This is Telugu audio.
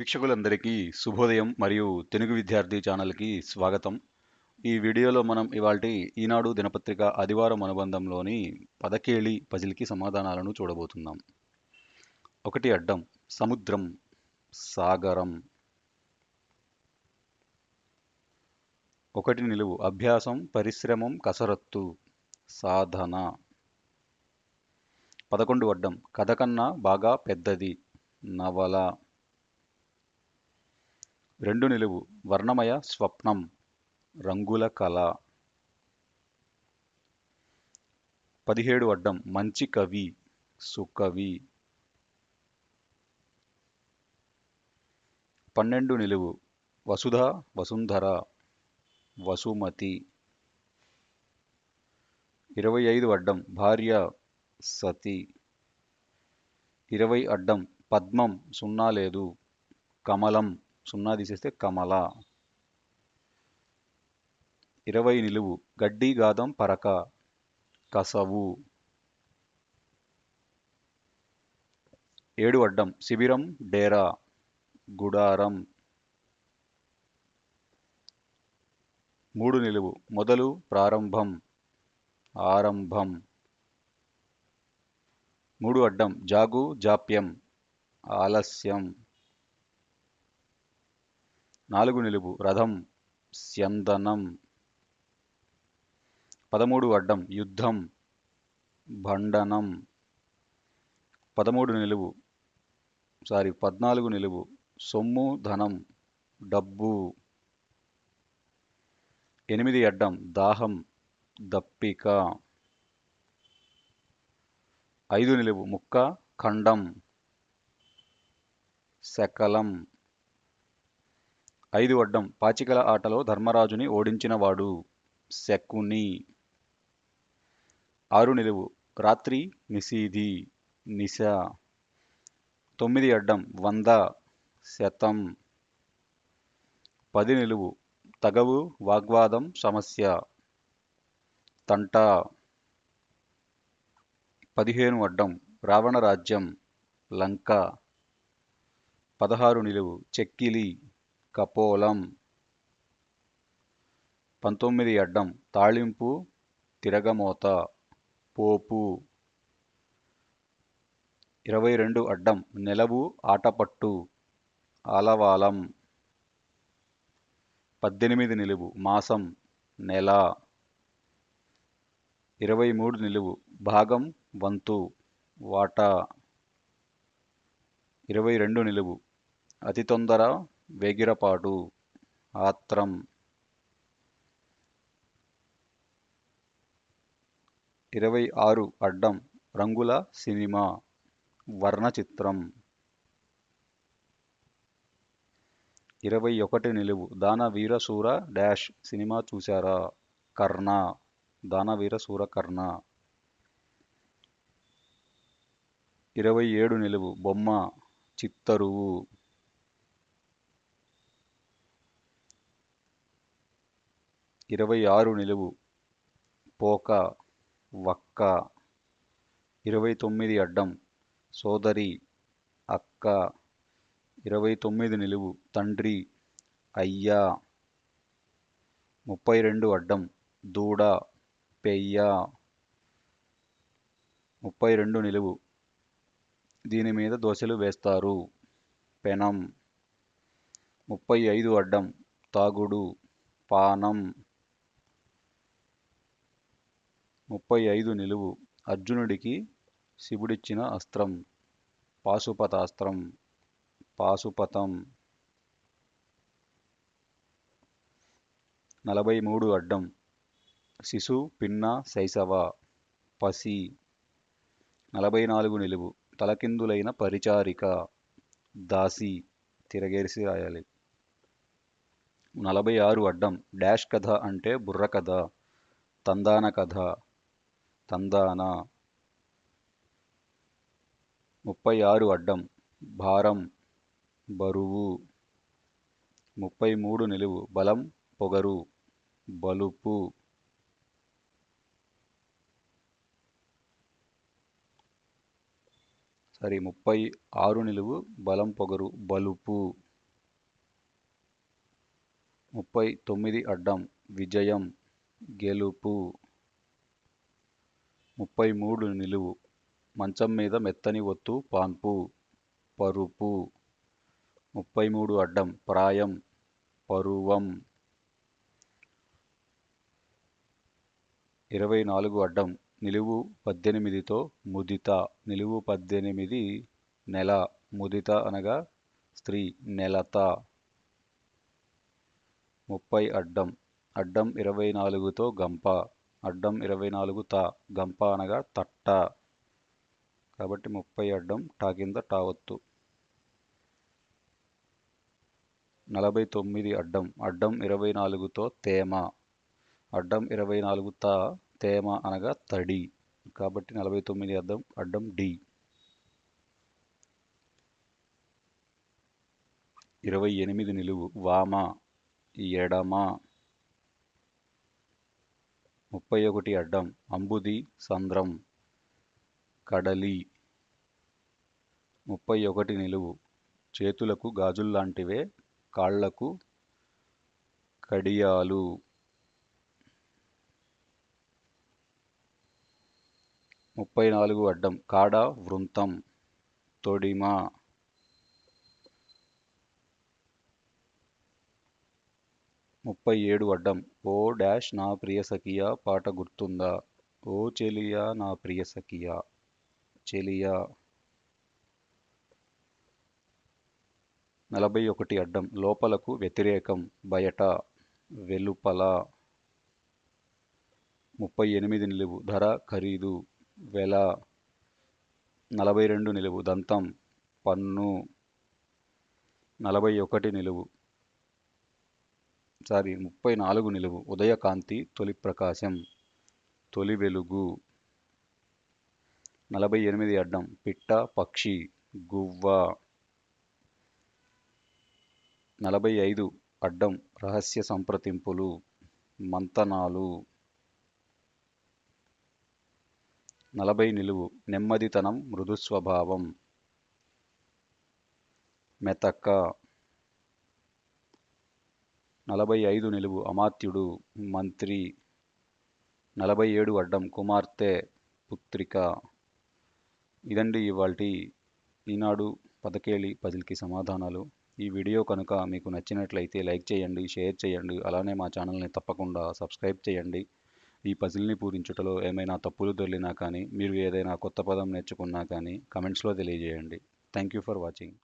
వీక్షకులందరికీ శుభోదయం మరియు తెలుగు విద్యార్థి ఛానల్కి స్వాగతం. ఈ వీడియోలో మనం ఇవాళ ఈనాడు దినపత్రిక ఆదివారం అనుబంధంలోని పదకేళి పజిల్కి సమాధానాలను చూడబోతున్నాం. ఒకటి అడ్డం సముద్రం సాగరం. ఒకటి నిలువు అభ్యాసం పరిశ్రమం కసరత్తు సాధన. పదకొండు అడ్డం కథ కన్నా బాగా పెద్దది నవల. రెండు నిలువు. వర్ణమయ స్వప్నం రంగుల కళ. పదిహేడు అడ్డం. మంచి కవి సుకవి. పన్నెండు నిలువు. వసుధ వసుంధర వసుమతి. ఇరవై ఐదు అడ్డం. భార్య సతి. ఇరవై అడ్డం. పద్మం సున్నా లేదు. కమలం. సున్నా తీసేస్తే కమల. ఇరవై నిలువు. గడ్డి గాదం పరక. కసవు. ఏడు అడ్డం. శిబిరం డేరా. గుడారం. మూడు నిలువు. మొదలు ప్రారంభం. ఆరంభం. మూడు అడ్డం. జాగు జాప్యం. ఆలస్యం. నాలుగు నిలువు రథం స్యందనం. పదమూడు అడ్డం యుద్ధం భండనం పదమూడు నిలువు సారీ పద్నాలుగు నిలువు సొమ్ము ధనం డబ్బు. ఎనిమిది అడ్డం దాహం దప్పిక. ఐదు నిలువు ముక్క ఖండం శకలం. ఐదు అడ్డం పాచికల ఆటలో ధర్మరాజుని ఓడించినవాడు శకుని. ఆరు నిలువు రాత్రి నిసీది నిశ. తొమ్మిది అడ్డం వంద శతం. పది నిలువు తగవు వాగ్వాదం సమస్య. తంట. పదిహేను అడ్డం రావణ రాజ్యం లంక. పదహారు నిలువు చెక్కిలి కపోలం. పంతొమ్మిది అడ్డం. తాళింపు తిరగమోత పోపు. ఇరవై రెండు అడ్డం. నెలవు ఆటపట్టు ఆలవాలం. పద్దెనిమిది నిలువు. మాసం నెల. ఇరవై మూడు నిలువు. భాగం వంతు. వాటా. ఇరవై రెండు నిలువు. అతి తొందర వెగిరపాటు ఆత్రం ఇరవై ఆరు అడ్డం రంగుల సినిమా వర్ణచిత్రం ఇరవై ఒకటి నిలువు దాన వీరసూర డాష్ సినిమా చూశారా? కర్ణ దాన వీరసూర కర్ణ. ఇరవై ఏడు నిలువు బొమ్మ చిత్తరువు. ఇరవై ఆరు నిలువు. పోక వక్క. ఇరవై తొమ్మిది అడ్డం. సోదరి అక్క. ఇరవై తొమ్మిది నిలువు. తండ్రి అయ్యా. ముప్పై రెండు అడ్డం. దూడ పెయ్య. ముప్పై రెండు నిలువు. దీని మీద దోశలు వేస్తారు. పెనం. ముప్పై ఐదు అడ్డం. తాగుడు పానం. ముప్పై ఐదు నిలువు. అర్జునుడికి శివుడిచ్చిన అస్త్రం. పాశుపతాస్త్రం. పాశుపతం. నలభై మూడు అడ్డం. శిశు పిన్న శైశవ. పసి. నలభై నాలుగు నిలువు. తలకిందులైన పరిచారిక. దాసి. తిరగేసి రాయాలి. నలభై ఆరు అడ్డం. డాష్ కథ అంటే బుర్ర కథ తందాన కథ. తందాన. ముప్పై ఆరు అడ్డం భారం బరువు. ముప్పై మూడు నిలువు బలం పొగరు బలుపు. సారీ ముప్పై ఆరు నిలువు బలం పొగరు బలుపు. ముప్పై తొమ్మిది అడ్డం విజయం గెలుపు. ముప్పై మూడు నిలువు. మంచం మీద మెత్తని ఒత్తు పాన్పు పరుపు. ముప్పై మూడు అడ్డం ప్రాయం పరువం. ఇరవై నాలుగు అడ్డం నిలువు పద్దెనిమిదితో ముదిత. నిలువు పద్దెనిమిది నెల ముదిత అనగా స్త్రీ నెలత. ముప్పై అడ్డం అడ్డం ఇరవై నాలుగుతో గంప. అడ్డం ఇరవై నాలుగు తా గంప అనగా తట్ట. కాబట్టి ముప్పై అడ్డం టా కింద టావత్తు నలభై తొమ్మిది అడ్డం అడ్డం ఇరవై నాలుగుతో తేమ. అడ్డం ఇరవై నాలుగు తా తేమ అనగా తడి. కాబట్టి నలభై తొమ్మిది అడ్డం అడ్డం డి. ఇరవై ఎనిమిది నిలువు వామ ఎడమ. ముప్పై ఒకటి అడ్డం. అంబుది సంద్రం కడలి. ముప్పై ఒకటి నిలువు. చేతులకు గాజుల్లాంటివే కాళ్ళకు కడియాలు. ముప్పై నాలుగు అడ్డం. కాడ వృంతం. తొడిమ. ముప్పై ఏడు అడ్డం. ఓ డాష్ నా ప్రియ సఖియా పాట గుర్తుందా? ఓ చెలియా నా ప్రియ సఖియా. చెలియా. నలభై ఒకటి అడ్డం. లోపలకు వ్యతిరేకం. బయట. వెలుపల. ముప్పై ఎనిమిది నిలువు. ధర ఖరీదు. వెల. నలభై రెండు నిలువు. దంతం. పన్ను. నలభై ఒకటి నిలువు. సారీ ముప్పై నాలుగు నిలువు. ఉదయకాంతి తొలి ప్రకాశం తొలి వెలుగు. నలభై ఎనిమిది అడ్డం. పిట్ట పక్షి గువ్వ. నలభై ఐదు అడ్డం. రహస్య సంప్రదింపులు మంతనాలు. నలభై నిలువు. నెమ్మదితనం మృదు స్వభావం మెతక. నలభై ఐదు నిలువు అమాత్యుడు మంత్రి నలభై ఏడు అడ్డం కుమార్తె పుత్రిక. ఇదండి ఇవాళ ఈనాడు పదకేళి పజిల్కి సమాధానాలు. ఈ వీడియో కనుక మీకు నచ్చినట్లయితే లైక్ చేయండి షేర్ చేయండి అలానే మా ఛానల్ని తప్పకుండా సబ్స్క్రైబ్ చేయండి. ఈ పజిల్ని పూరించుటలో ఏమైనా తప్పులు దొర్లినా కానీ మీరు ఏదైనా కొత్త పదం నేర్చుకున్నా కానీ కమెంట్స్లో తెలియజేయండి. Thank you for watching.